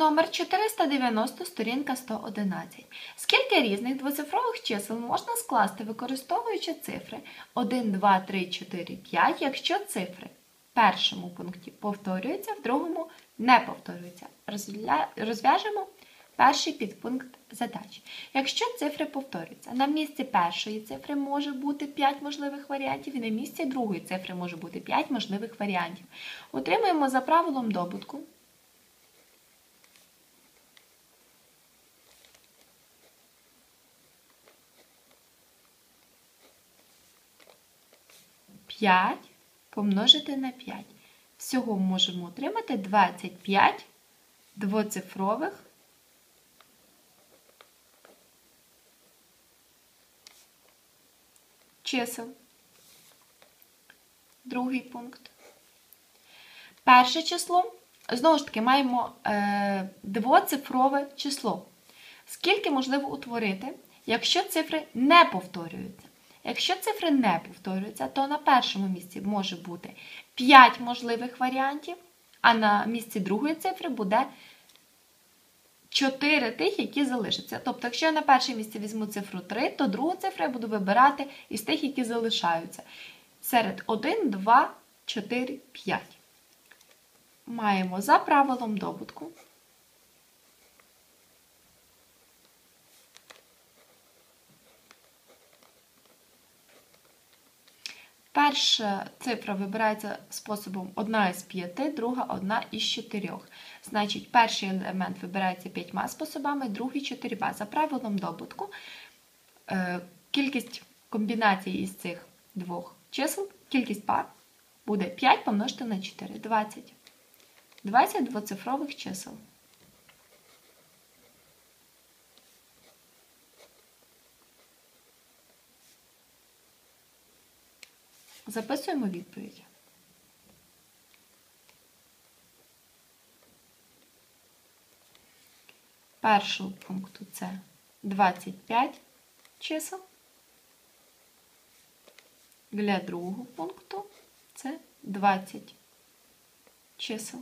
Номер 490, сторінка 111. Скільки різних двоцифрових чисел можна скласти, використовуючи цифри 1, 2, 3, 4, 5, якщо цифри в першому пункті повторюються, в другому не повторюються. Розв'яжемо перший підпункт задач. Якщо цифри повторюються, на місці першої цифри може бути 5 можливих варіантів, і на місці другої цифри може бути 5 можливих варіантів. Отримуємо за правилом добутку. П'ять помножити на 5. Всього можемо отримати 25 двоцифрових чисел. Другий пункт. Перше число. Знову ж таки, маємо е, двоцифрове число. Скільки можливо утворити, якщо цифри не повторюються? Якщо цифри не повторюються, то на першому місці може бути 5 можливих варіантів, а на місці другої цифри буде 4 тих, які залишаться. Тобто, якщо я на першому місці візьму цифру 3, то другу цифру я буду вибирати із тих, які залишаються. Серед 1, 2, 4, 5. Маємо за правилом добутку. Перша цифра вибирається способом 1 із 5, друга 1 із 4. Значить, перший елемент вибирається 5 способами, другий 4. За правилом добутку е, кількість комбінацій із цих двох чисел, кількість пар буде 5 помножити на 4 20. 20 двоцифрових чисел. Записуємо відповідь. Першого пункту це 25 чисел. Для другого пункту це 20 чисел.